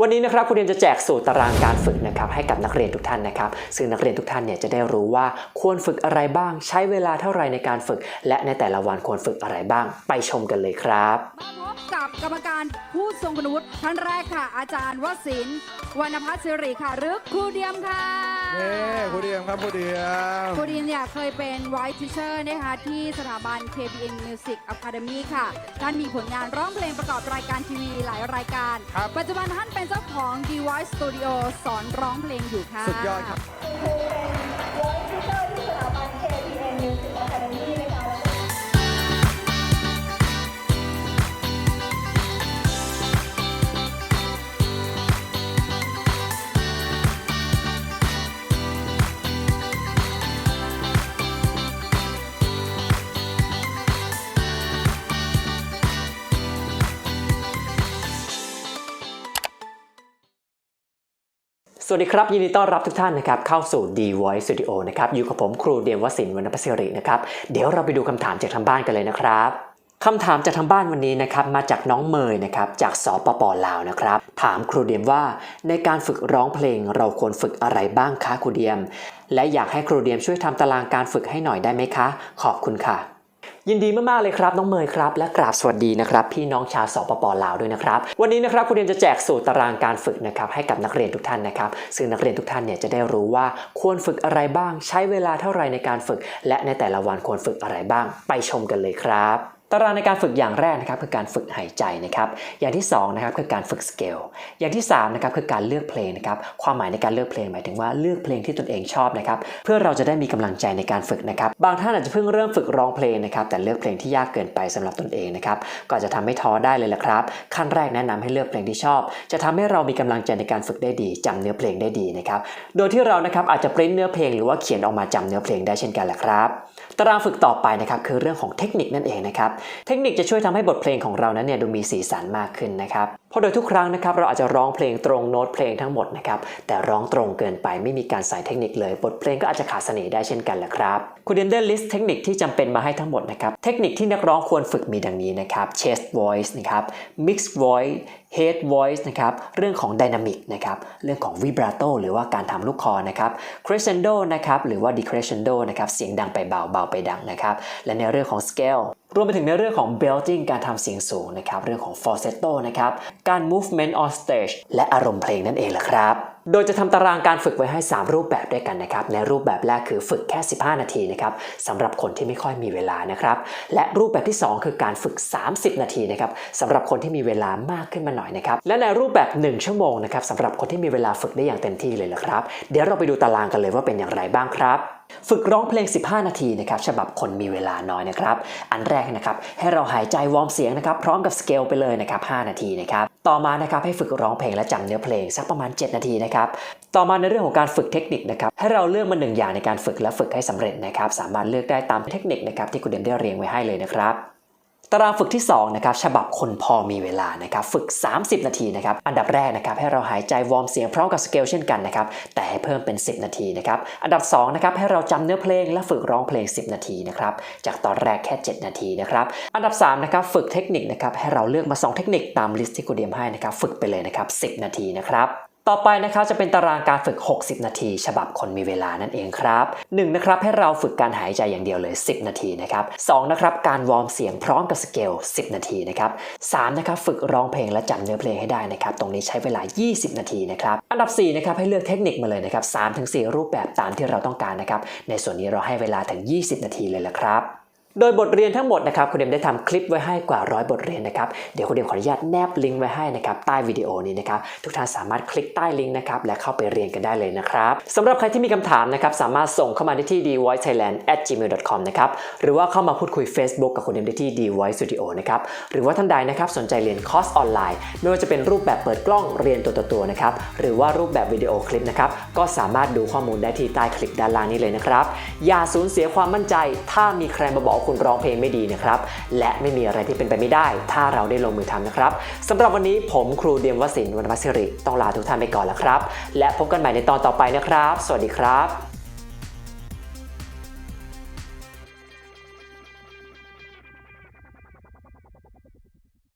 วันนี้นะครับครูเรียนจะแจกสูตรตารางการฝึกนะครับให้กับนักเรียนทุกท่านนะครับซึ่งนักเรียนทุกท่านเนี่ยจะได้รู้ว่าควรฝึกอะไรบ้าง ใช้เวลาเท่าไหร่ในการฝึก และในแต่ละวันควรฝึกอะไรบ้าง ไปชมกันเลยครับมาพบกับกรรมการผู้ทรงคุณวุฒิท่านแรกค่ะ อาจารย์วสินทร์วรรณพัฒน์สิริค่ะหรือครูเดียมค่ะเย้ครูเดียมครับครูเดียมครูเดียมเนี่ยเคยเป็นไวท์ทิเชอร์นะคะที่สถาบัน KPN Music Academy ค่ะท่านมีผลงานร้องเพลงประกอบรายการทีวีหลายรายการครับปัจจุบันท่านเป็นเจ้าของ Device Studio สอนร้องเพลงอยู่ค่ะ สุดยอดครับ สวัสดีครับ ยินดีต้อนรับทุกท่านนะครับเข้าสู่ D Voice Studio นะครับอยู่กับผมครูเดียมวสินวรรณประสิรินะครับเดี๋ยวเราไปดูคำถามจากทางบ้านกันเลยนะครับคำถามจากทางบ้านวันนี้นะครับมาจากน้องเมยนะครับจากสปปลาวนะครับ ถามครูเดียมว่า ในการฝึกร้องเพลงเราควรฝึกอะไรบ้างคะครูเดียม และอยากให้ครูเดียมช่วยทำตารางการฝึกให้หน่อยได้ไหมคะ ขอบคุณค่ะ ยินดีมากๆเลยครับน้องเมย์ครับ และกราบสวัสดีนะครับพี่น้องชาวสปปลาวด้วยนะครับ วันนี้นะครับครูเรียนจะแจกสูตรตารางการฝึกนะครับให้กับนักเรียนทุกท่านนะครับซึ่งนักเรียนทุกท่านเนี่ยจะได้รู้ว่าควรฝึกอะไรบ้าง ใช้เวลาเท่าไหร่ในการฝึก และในแต่ละวันควรฝึกอะไรบ้าง ไปชมกันเลยครับ ตารางในการฝึกอย่างแรกนะครับคือการฝึกหายใจนะครับ อย่างที่สองนะครับคือการฝึกสเกล อย่างที่สามนะครับคือการเลือกเพลงนะครับ ความหมายในการเลือกเพลงหมายถึงว่าเลือกเพลงที่ตนเองชอบนะครับ เพื่อเราจะได้มีกำลังใจในการฝึกนะครับ บางท่านอาจจะเพิ่งเริ่มฝึกร้องเพลงนะครับ แต่เลือกเพลงที่ยากเกินไปสำหรับตนเองนะครับ ก็จะทำให้ท้อได้เลยละครับ ขั้นแรกแนะนำให้เลือกเพลงที่ชอบ จะทำให้เรามีกำลังใจในการฝึกได้ดีจำเนื้อเพลงได้ดีนะครับ โดยที่เรานะครับอาจจะปริ้นเนื้อเพลงหรือว่าเขียนออกมาจำเนื้อเพลงได้เช่นกันแหละครับ ตารางฝึกต่อไปนะครับคือเรื่องของเทคนิคนั่นเองนะครับเทคนิคจะช่วยทำให้บทเพลงของเรานั้นเนี่ยดูมีสีสันมากขึ้นนะครับ ราะโดยทุกครั้งนะครับเราอาจจะร้องเพลงตรงโน้ตเพลงทั้งหมดนะครับแต่ร้องตรงเกินไปไม่มีการใส่เทคนิคเลย บทเพลงก็อาจจะขาดเสน่ห์ได้เช่นกันแหละครับคุณเดนเดอร์ลิสต์เทคนิคที่จำเป็นมาให้ทั้งหมดนะครับเทคนิคที่นักร้องควรฝึกมีดังนี้นะครับ chest voice นะครับ mixed voice head voice นะครับเรื่องของ dynamic นะครับเรื่องของ vibrato หรือว่าการทำลูกคอนะครับ crescendo นะครับหรือว่า decrescendo นะครับเสียงดังไปเบาเบาไปดังนะครับและในเรื่องของ scale รวมไปถึงในเรื่องของ belting การทำเสียงสูงนะครับเรื่องของ falsetto นะครับการ movement on stage และอารมณ์เพลงนั่นเองแหละครับ โดยจะทำตารางการฝึกไว้ให้ 3 รูปแบบด้วยกันนะครับ ในรูปแบบแรกคือฝึกแค่ 15 นาทีนะครับสำหรับคนที่ไม่ค่อยมีเวลานะครับ และรูปแบบที่ 2 คือการฝึก 30 นาทีนะครับสำหรับคนที่มีเวลามากขึ้นมาหน่อยนะครับ และในรูปแบบ 1 ชั่วโมงนะครับสำหรับคนที่มีเวลาฝึกได้อย่างเต็มที่เลยละครับ เดี๋ยวเราไปดูตารางกันเลยว่าเป็นอย่างไรบ้างครับ ฝึกร้องเพลง 15 นาทีนะครับฉบับคนมีเวลาน้อยนะครับ อันแรกนะครับให้เราหายใจวอร์มเสียงนะครับพร้อมกับสเกลไปเลยนะครับ 5 นาทีนะครับต่อมานะครับให้ฝึกร้องเพลงและจำเนื้อเพลงสักประมาณ 7 นาทีนะครับต่อมาในเรื่องของการฝึกเทคนิคนะครับให้เราเลือกมาหนึ่งอย่างในการฝึกและฝึกให้สำเร็จนะครับสามารถเลือกได้ตามเทคนิคนะครับที่คุณเดมได้เรียงไว้ให้เลยนะครับ ตารางฝึกที่2นะครับฉบับคนพอมีเวลานะครับฝึก 30 นาทีนะครับอันดับแรกนะครับให้เราหายใจวอร์มเสียงพร้อมกับสเกลเช่นกันนะครับแต่ให้เพิ่มเป็น 10 นาทีนะครับอันดับ2นะครับให้เราจำเนื้อเพลงและฝึกร้องเพลง 10 นาทีนะครับจากตอนแรกแค่ 7 นาทีนะครับอันดับ3นะครับฝึกเทคนิคนะครับให้เราเลือกมา 2 เทคนิคตามลิสต์ที่ครูเดียมให้นะครับฝึกไปเลยนะครับ10 นาทีนะครับ ต่อไปนะครับจะเป็นตารางการฝึก 60 นาที ฉบับคนมีเวลานั่นเองครับ1นะครับให้เราฝึกการหายใจอย่างเดียวเลย 10 นาทีนะครับ2นะครับการวอร์มเสียงพร้อมกับสเกล 10 นาทีนะครับ3นะครับฝึกร้องเพลงและจำเนื้อเพลงให้ได้นะครับตรงนี้ใช้เวลา 20 นาทีนะครับอันดับ4นะครับให้เลือกเทคนิคมาเลยนะครับ3ถึง4รูปแบบตามที่เราต้องการนะครับในส่วนนี้เราให้เวลาถึง 20 นาทีเลยละครับ โดยบทเรียนทั้งหมดนะครับคุณเดมได้ทำคลิปไว้ให้กว่าร้อยบทเรียนนะครับเดี๋ยวคุณเดมขออนุญาตแนบลิงก์ไว้ให้นะครับใต้วิดีโอนี้นะครับทุกท่านสามารถคลิกใต้ลิงก์นะครับและเข้าไปเรียนกันได้เลยนะครับสำหรับใครที่มีคำถามนะครับสามารถส่งเข้ามาได้ที่ dvoicethailand@gmail.com นะครับหรือว่าเข้ามาพูดคุย Facebook กับคุณเดมได้ที่ dvoice studio นะครับหรือว่าท่านใดนะครับสนใจเรียนคอร์สออนไลน์ ไม่ว่าจะเป็นรูปแบบเปิดกล้องเรียนตัวต่อตัวนะครับหรือว่ารูปแบบวิดีโอคลิปนะครับก็สามารถดูข้อมูลได้ที่ใต้คลิปด้านล่างนี้เลยนะครับอย่าสูญเสียความมั่นใจ ถ้ามีใครมาบอกคุณร้องเพลงไม่ดีนะครับ และไม่มีอะไรที่เป็นไปไม่ได้ ถ้าเราได้ลงมือทำนะครับสำหรับวันนี้ผมครูเดียมวสินวรรณพัชริต้องลาทุกท่านไปก่อนแล้วครับ และพบกันใหม่ในตอนต่อไปนะครับ สวัสดีครับ